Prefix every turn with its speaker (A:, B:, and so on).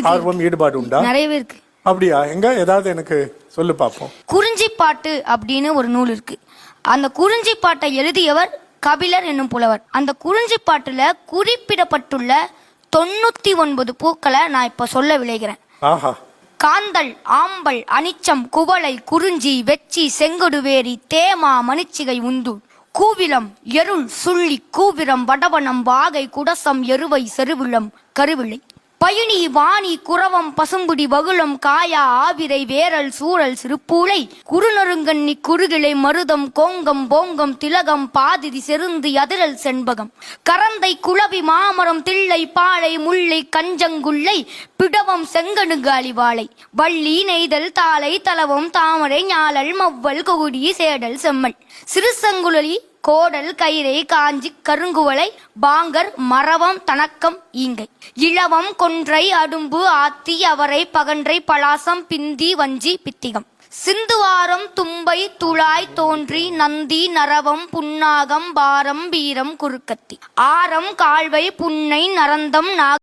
A: ஆர்வம் ஈடுபாடு உண்டா?
B: நிறையவே இருக்கு.
A: அப்படியா? எங்க? ஏதாவது எனக்கு சொல்லு பாப்போம்.
B: குறிஞ்சிப்பாட்டு அப்படின்னு ஒரு நூல் இருக்கு. அந்த குறிஞ்சிப்பாட்டை எழுதியவர் கபிலர் என்னும் புலவர். அந்த குறிஞ்சிப்பாட்டுல குறிப்பிடப்பட்டுள்ள தொண்ணூத்தி ஒன்பது பூக்களை நான் இப்ப சொல்ல விளைகிறேன்.
A: ஆஹா.
B: காந்தல் ஆம்பல் அனிச்சம் குவளை குறிஞ்சி வெச்சி செங்கொடுவேரி தேமா மணிச்சிகை உந்து கூவிலம் எருள் சுள்ளி கூவிரம் வடவனம் வாகை குடசம் எருவை செருவிளம் கருவிளை பயணி வாணி குரவம் பசும்புடி வகுளம் காயா ஆவிரை வேரல் சூழல் சிறுப்பூளை குறுநறுங்கண்ணி குறுகிளை மருதம் கோங்கம் போங்கம் திலகம் பாதிரி செருந்து அதிரல் செண்பகம். கரந்தை குளவி மாமரம் தில்லை பாழை முல்லை கஞ்சங்குள்ளை பிடவம் செங்கணுகாலி வாழை வள்ளி நெய்தல் தாளை தலவம் தாமரை ஞாழல் மவ்வல் கொகுடி சேடல் செம்மல். சிறுசங்குழலி கோடல் கயிறை காஞ்சி கருங்குவளை பாங்கர் மரவம் தணக்கம் ஈங்கை. இளவம் கொன்றை அடும்பு ஆத்தி அவரை பகன்றை பலாசம் பிந்தி வஞ்சி பித்திகம். சிந்துவாரம் தும்பை துளாய் தோன்றி நந்தி நரவம் புன்னாகம் பாரம் வீரம் குறுக்கத்தி. ஆரம் கால்வை புன்னை நரந்தம் நாக